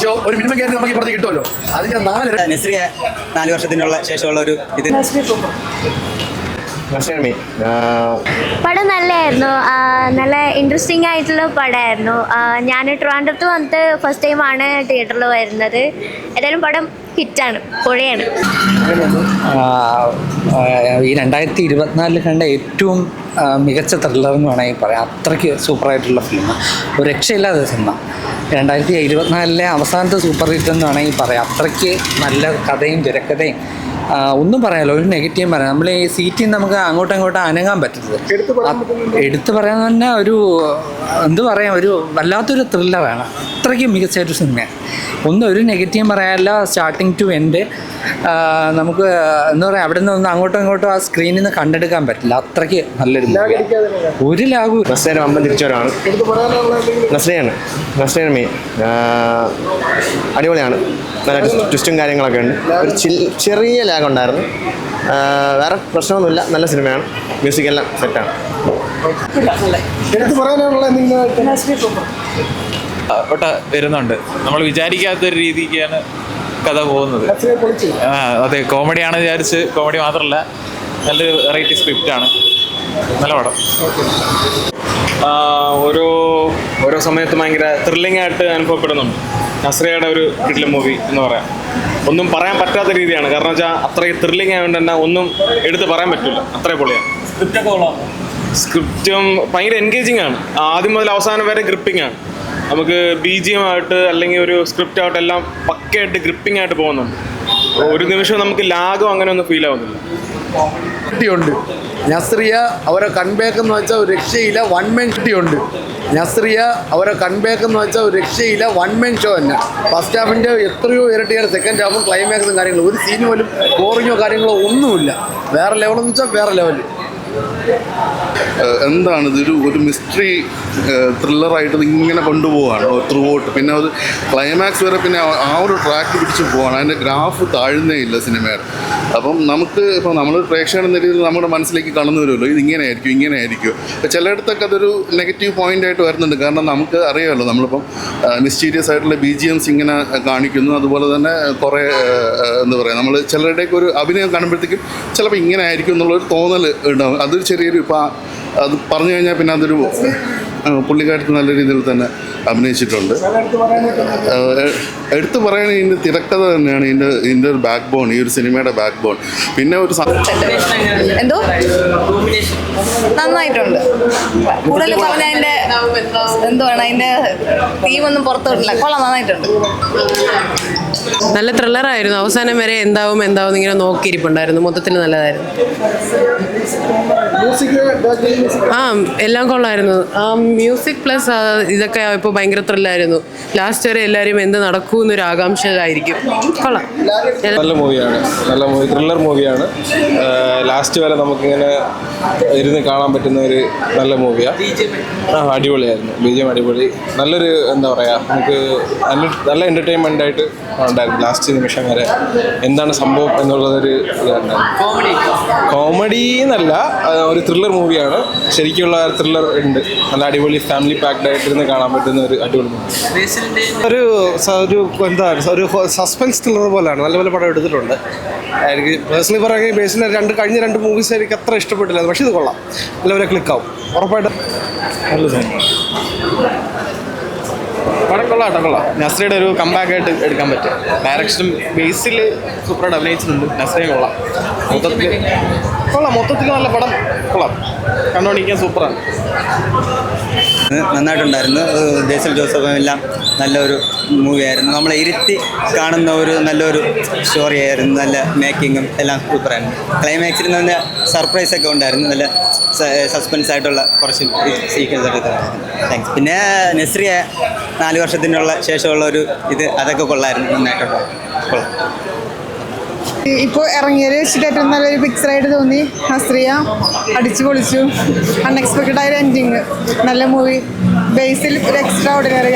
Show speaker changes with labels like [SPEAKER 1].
[SPEAKER 1] Show ഒരു minimum കയറി നമുക്ക് ഇപ്പുറത്ത് കിട്ടുമല്ലോ. അത് ഞാൻ നാല്
[SPEAKER 2] നസ്രിയ നാല് വർഷത്തിനുള്ള ശേഷമുള്ള ഒരു ഇത്.
[SPEAKER 3] പടം നല്ലതായിരുന്നു നല്ല ഇൻട്രസ്റ്റിംഗ് ആയിട്ടുള്ള പടമായിരുന്നു. ആയിരുന്നു ഞാൻ ട്രിവാൻഡ്രത്ത് വന്നിട്ട് ഫസ്റ്റ് ടൈം ആണ് തിയേറ്ററിൽ വരുന്നത്. ഏതായാലും പടം ഹിറ്റാണ് പൊളിയാണ്.
[SPEAKER 4] ഈ രണ്ടായിരത്തി ഇരുപത്തിനാലിൽ കണ്ട ഏറ്റവും മികച്ച ത്രില്ലർ എന്ന് വേണമെങ്കിൽ പറയാം. അത്രയ്ക്ക് സൂപ്പറായിട്ടുള്ള ഫിലിം ഒരു രക്ഷയില്ലാത്ത സിനിമ രണ്ടായിരത്തി ഇരുപത്തിനാലിലെ അവസാനത്തെ സൂപ്പർ ഹിറ്റ് എന്ന് വേണമെങ്കിൽ പറയാം. അത്രയ്ക്ക് നല്ല കഥയും തിരക്കഥയും. ഒന്നും പറയാമല്ലോ ഒരു നെഗറ്റീവ് പറയാം നമ്മൾ ഈ സീറ്റിൽ നമുക്ക് അങ്ങോട്ടും ഇങ്ങോട്ടും അനങ്ങാൻ പറ്റരുത് എടുത്തു പറയാൻ തന്നെ ഒരു എന്ത് പറയാം ഒരു വല്ലാത്തൊരു ത്രില്ലറാണ് അത്രയ്ക്ക് മികച്ച ഒരു സിനിമയാണ്. ഒന്നും ഒരു നെഗറ്റീവ് പറയാനില്ല സ്റ്റാർട്ടിങ് ടു എൻഡ് നമുക്ക് എന്താ പറയുക അവിടെ നിന്ന് ഒന്ന് അങ്ങോട്ടും ഇങ്ങോട്ടും ആ സ്ക്രീനിൽ നിന്ന് കണ്ടെടുക്കാൻ പറ്റില്ല. അത്രയ്ക്ക് നല്ലൊരു. ഒരു ലാഗു
[SPEAKER 5] നസ്രയുടെ അമ്പം തിരിച്ചവരാണ് നസ്രയാണ്. നസ്രയാണ് മെയിൻ അടിപൊളിയാണ്. നല്ല ട്വിസ്റ്റും കാര്യങ്ങളൊക്കെ ഉണ്ട്. ഒരു ചെറിയ ലാഗുണ്ടായിരുന്നു വേറെ പ്രശ്നമൊന്നുമില്ല. നല്ല സിനിമയാണ്. മ്യൂസിക് എല്ലാം സെറ്റാണ്
[SPEAKER 6] ഒട്ട വരുന്നുണ്ട്. നമ്മൾ വിചാരിക്കാത്തൊരു രീതിക്കാണ് കഥ പോകുന്നത്. ആ അതെ കോമഡിയാണ് വിചാരിച്ച് കോമഡി മാത്രമല്ല നല്ലൊരു വെറൈറ്റി സ്ക്രിപ്റ്റാണ് നല്ല പടം.
[SPEAKER 7] ഓരോ ഓരോ സമയത്ത് ഭയങ്കര ത്രില്ലിംഗ് ആയിട്ട് അനുഭവപ്പെടുന്നുണ്ട്. നസ്രയുടെ ഒരു കിട്ടിലെ മൂവി എന്ന് പറയാം. ഒന്നും പറയാൻ പറ്റാത്ത രീതിയാണ്. കാരണം വെച്ചാൽ അത്രയും ത്രില്ലിംഗ് ആയതുകൊണ്ട് തന്നെ ഒന്നും എടുത്ത് പറയാൻ പറ്റില്ല. അത്രയും പൊളിയാണ് സ്ക്രിപ്റ്റും ഭയങ്കര എൻഗേജിങ് ആണ്. ആദ്യം മുതൽ അവസാനം വരെ ഗ്രിപ്പിംഗ് ആണ്. നമുക്ക് ബി ജി എം ആയിട്ട് അല്ലെങ്കിൽ ഒരു സ്ക്രിപ്റ്റ് ആയിട്ട് എല്ലാം പക്കയായിട്ട് ഗ്രിപ്പിംഗ് ആയിട്ട് പോകുന്നുണ്ട്. ഒരു നിമിഷം നമുക്ക് ലാഗോ അങ്ങനെ ഒന്നും ഫീൽ ആവുന്നില്ല.
[SPEAKER 1] ഉണ്ട് നസ്രിയ അവരെ കൺബാക്ക് എന്ന് വെച്ചാൽ ഒരു രക്ഷയില്ല വൺ മെൻ ഉണ്ട് നസ്രിയ അവരെ കൺബാക്ക് എന്ന് വെച്ചാൽ ഒരു രക്ഷയില്ല വൺ മെൻ ഷോ തന്നെ. ഫസ്റ്റ് ഹാഫിന്റെ എത്രയോ ഇരട്ടിയാണ് സെക്കൻഡ് ഹാഫും ക്ലൈമാക്സും കാര്യങ്ങളും. ഒരു സീൻ പോലും ബോറിങ്ങോ കാര്യങ്ങളോ ഒന്നുമില്ല. വേറെ ലെവലെന്ന് വെച്ചാൽ വേറെ ലെവൽ
[SPEAKER 8] എന്താണ് ഇതൊരു ഒരു മിസ്റ്ററി ത്രില്ലറായിട്ട് ഇങ്ങനെ കൊണ്ടുപോവാണ് ത്രൂ ഔട്ട് പിന്നെ അത് ക്ലൈമാക്സ് വരെ പിന്നെ ആ- ഒരു ട്രാക്ക് പിടിച്ച് പോവാണ്. അതിന്റെ ഗ്രാഫ് താഴ്ന്നേ ഇല്ല സിനിമയുടെ അപ്പം നമുക്ക് ഇപ്പോൾ നമ്മൾ പ്രേക്ഷകൻ എന്ന രീതിയിൽ നമ്മുടെ മനസ്സിലേക്ക് കടന്നു വരുമല്ലോ. ഇത് ഇങ്ങനെ ആയിരിക്കും ഇങ്ങനെ ആയിരിക്കും അപ്പോൾ ചിലയിടത്തൊക്കെ അതൊരു നെഗറ്റീവ് പോയിന്റ് ആയിട്ട് വരുന്നുണ്ട്. കാരണം നമുക്ക് അറിയാമല്ലോ നമ്മളിപ്പം മിസ്റ്റീരിയസ് ആയിട്ടുള്ള ബി ജി എംസ് ഇങ്ങനെ കാണിക്കുന്നു. അതുപോലെ തന്നെ കുറേ എന്താ പറയുക നമ്മൾ ചിലരുടെയൊക്കെ ഒരു അഭിനയം കാണുമ്പോഴത്തേക്കും ചിലപ്പോൾ ഇങ്ങനെ ആയിരിക്കും എന്നുള്ളൊരു തോന്നൽ ഉണ്ടാവും. അതൊരു ചെറിയൊരു ഇപ്പോൾ അത് പറഞ്ഞു കഴിഞ്ഞാൽ പിന്നെ അതൊരു പുള്ളിക്കാരത്ത് നല്ല രീതിയിൽ തന്നെ അഭിനയിച്ചിട്ടുണ്ട്. എടുത്തു പറയുകയാണെങ്കിൽ ഇതിന്റെ തിരക്കഥ തന്നെയാണ് ഇതിന്റെ ഇതിന്റെ ഒരു ബാക്ക് ബോൺ ഈ ഒരു സിനിമയുടെ ബാക്ക് ബോൺ പിന്നെ ഒരു
[SPEAKER 9] എന്തോ? നന്നായിട്ടുണ്ട്. കൂടുതൽ പറഞ്ഞ അതിന്റെ എന്തുവാണ് അതിന്റെ തീമൊന്നും പുറത്തു വിട്ടില്ല കൊള്ളാം നന്നായിട്ടുണ്ട്.
[SPEAKER 10] നല്ല ത്രില്ലറായിരുന്നു അവസാനം വരെ എന്താവും എന്താവും ഇങ്ങനെ നോക്കിയിരിപ്പുണ്ടായിരുന്നു. മൊത്തത്തിൽ നല്ലതായിരുന്നു. ആ എല്ലാം കൊള്ളായിരുന്നു. ആ മ്യൂസിക് പ്ലസ് ഇതൊക്കെ ഇപ്പോൾ ഭയങ്കര ത്രില്ലായിരുന്നു ലാസ്റ്റ് വരെ എല്ലാവരും എന്ത് നടക്കൂ എന്നൊരു ആകാംക്ഷയിലായിരിക്കും. കൊള്ളാം.
[SPEAKER 7] നല്ല മൂവിയാണ്. നല്ല മൂവി ത്രില്ലർ മൂവിയാണ്. ലാസ്റ്റ് വരെ നമുക്കിങ്ങനെ ഇരുന്ന് കാണാൻ പറ്റുന്ന ഒരു നല്ല മൂവിയാണ് ആ അടിപൊളിയായിരുന്നു. ബീജം അടിപൊളി. നല്ലൊരു എന്താ പറയുക നമുക്ക് നല്ല നല്ല എന്റർടൈൻമെന്റ് ആയിട്ട് ഉണ്ടായിരുന്നു ലാസ്റ്റ് നിമിഷം വരെ. എന്താണ് സംഭവം എന്നുള്ളതൊരു ഇതുണ്ടായിരുന്നു. കോമഡി എന്നല്ല ഒരു ത്രില്ലർ മൂവിയാണ് ശരിക്കുള്ള ത്രില്ലർ ഉണ്ട്. നല്ല അടിപൊളി ഫാമിലി പാക്ഡ് ആയിട്ട് ഇരുന്ന് കാണാൻ പറ്റുന്ന ഒരു അടിപൊളി
[SPEAKER 5] ഒരു ഒരു എന്താ ഒരു സസ്പെൻസ് ത്രില്ലർ പോലെയാണ് നല്ല നല്ല പടം എടുത്തിട്ടുണ്ട്. എനിക്ക് പേഴ്സണലി പറയുകയാണെങ്കിൽ ബേസിന്റെ രണ്ട് കഴിഞ്ഞ രണ്ട് മൂവീസ് എനിക്ക് അത്ര ഇഷ്ടപ്പെട്ടില്ല. പക്ഷെ ഇത് കൊള്ളാം. എല്ലാവരും ക്ലിക്കാവും ഉറപ്പായിട്ടും. നല്ല സിനിമ
[SPEAKER 7] പടം കൊള്ളാം കേട്ടോ കൊള്ളാം. നസ്രയുടെ ഒരു കമ്പാക്ക് ആയിട്ട് എടുക്കാൻ പറ്റും. ഡയറക്ഷനും ബേസിൽ സൂപ്പറായിട്ട് അഭിനയിച്ചിട്ടുണ്ട്. നസ്രയും കൊള്ളാം. മൊത്തത്തിൽ കൊള്ളാം. മൊത്തത്തിൽ നല്ല പടം. കൊള്ളാം. കണ്ടുകൊണ്ടിരിക്കാൻ സൂപ്പറാണ്.
[SPEAKER 2] നന്നായിട്ടുണ്ടായിരുന്നു. ദേശം ജോസഫും എല്ലാം നല്ലൊരു മൂവിയായിരുന്നു. നമ്മളെ ഇരുത്തി കാണുന്ന ഒരു നല്ലൊരു സ്റ്റോറി ആയിരുന്നു. നല്ല മേക്കിങ്ങും എല്ലാം സൂപ്പറായിരുന്നു ക്ലൈമാക്സിൽ നല്ല സർപ്രൈസ് ഒക്കെ ഉണ്ടായിരുന്നു. നല്ല സസ്പെൻസ് ആയിട്ടുള്ള കുറച്ച് സീക്വൻസ് ഒക്കെ താങ്ക്സ് പിന്നെ നെസ്രിയെ നാല് വർഷത്തിനുള്ള ശേഷമുള്ള ഒരു ഇത് അതൊക്കെ കൊള്ളായിരുന്നു. നന്നായിട്ടുള്ള കൊള്ളാം.
[SPEAKER 9] ഇപ്പോൾ ഇറങ്ങിയത് വെച്ചിട്ട് നല്ലൊരു പിക്ചറായിട്ട് തോന്നി. ഹസ്രിയ അടിച്ചു പൊളിച്ചു. അൺഎക്സ്പെക്റ്റഡ് ആയ ഒരു എൻഡിങ് നല്ല മൂവി ബേസിൽ ഒരു എക്സ്ട്രാ ഓർഡിനറി